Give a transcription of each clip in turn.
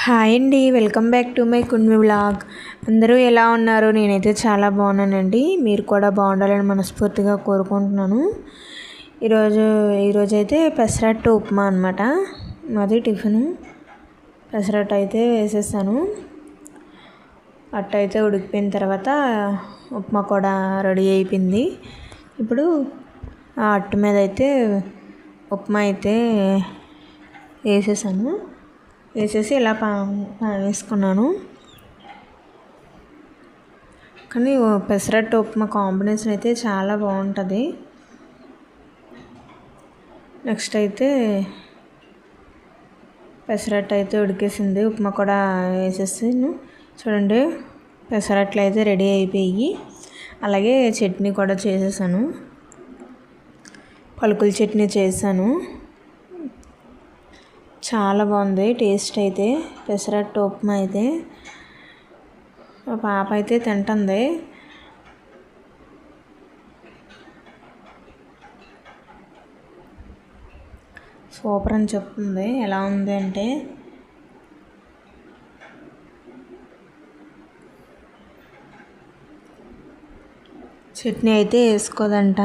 Hi అండి welcome back to my Kunvi vlog. అందరూ ఎలా ఉన్నారు? నేనైతే చాలా బాగున్నానండి. మీరు కూడా బాగుండాలని మనస్ఫూర్తిగా కోరుకుంటున్నాను. ఈరోజు ఈరోజు అయితే పెసరట్టు ఉప్మా అనమాట మాది టిఫిన్. పెసరట్టు అయితే వేసేసాను అట్ట అయితే ఉడికిపోయిన తర్వాత ఉప్మా కూడా రెడీ అయిపోయింది. ఇప్పుడు ఆ అట్టు మీద అయితే ఉప్మా అయితే వేసేసాను. వేసేసి ఇలా పా వేసుకున్నాను. కానీ పెసరట్టు ఉప్మా కాంబినేషన్ అయితే చాలా బాగుంటుంది. నెక్స్ట్ అయితే పెసరట్టు అయితే ఉడికేసింది. ఉప్మా కూడా వేసేసాను. చూడండి పెసరట్లు అయితే రెడీ అయిపోయి అలాగే చట్నీ కూడా చేసేసాను. పలుకుల చట్నీ చేశాను చాలా బాగుంది. టేస్ట్ అయితే పెసరట్టు ఉప్మా అయితే. పాప అయితే తింటుంది. సూపర్ అని చెప్తుంది. ఎలా ఉంది అంటే చట్నీ అయితే వేసుకోదంట.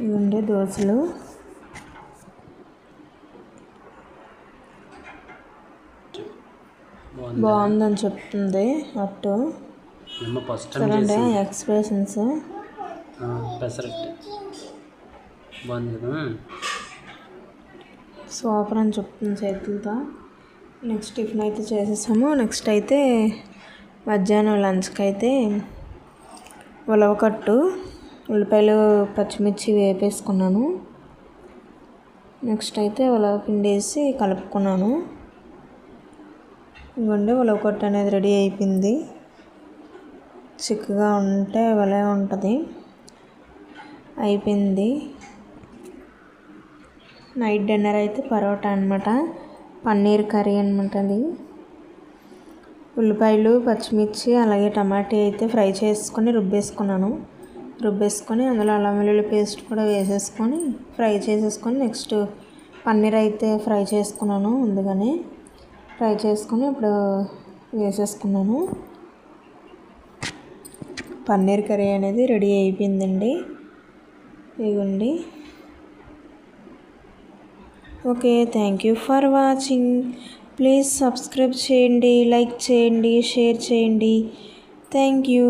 ఇవి దోశలు. బాగుందని చెప్తుంది అట్టు. చూడండి ఎక్స్ప్రెషన్స్ పెసరట్టు. బాగుంది సూపర్ అని చెప్తుంది చేతులతో. నెక్స్ట్ టిఫిన్ అయితే చేసేసాము. నెక్స్ట్ అయితే మధ్యాహ్నం లంచ్కి అయితే ఉలవకట్టు ఉల్లిపాయలు పచ్చిమిర్చి వేపేసుకున్నాను. నెక్స్ట్ అయితే ఉలవ పిండి వేసి కలుపుకున్నాను. ఇవ్వండి ఉలవకొట్టు అనేది రెడీ అయిపోయింది. చిక్కగా ఉంటే భలే ఉంటుంది. అయిపోయింది. నైట్ డిన్నర్ అయితే పరోటా అనమాట పన్నీర్ కర్రీ అనమాట అది. ఉల్లిపాయలు పచ్చిమిర్చి అలాగే టమాటా అయితే ఫ్రై చేసుకొని రుబ్బేసుకున్నాను. రుబ్బేసుకొని అందులో అల్లం వెల్లుల్లి పేస్ట్ కూడా వేసేసుకొని ఫ్రై చేసేసుకొని నెక్స్ట్ పన్నీర్ అయితే ఫ్రై చేసుకున్నాను ముందుగానే. ఫ్రై చేసుకొని ఇప్పుడు వేసేసుకున్నాను. పన్నీర్ కర్రీ అనేది రెడీ అయిపోయిందండి. ఇవ్వండి okay thank you for watching please subscribe చేయండి లైక్ చేయండి షేర్ చేయండి. Thank you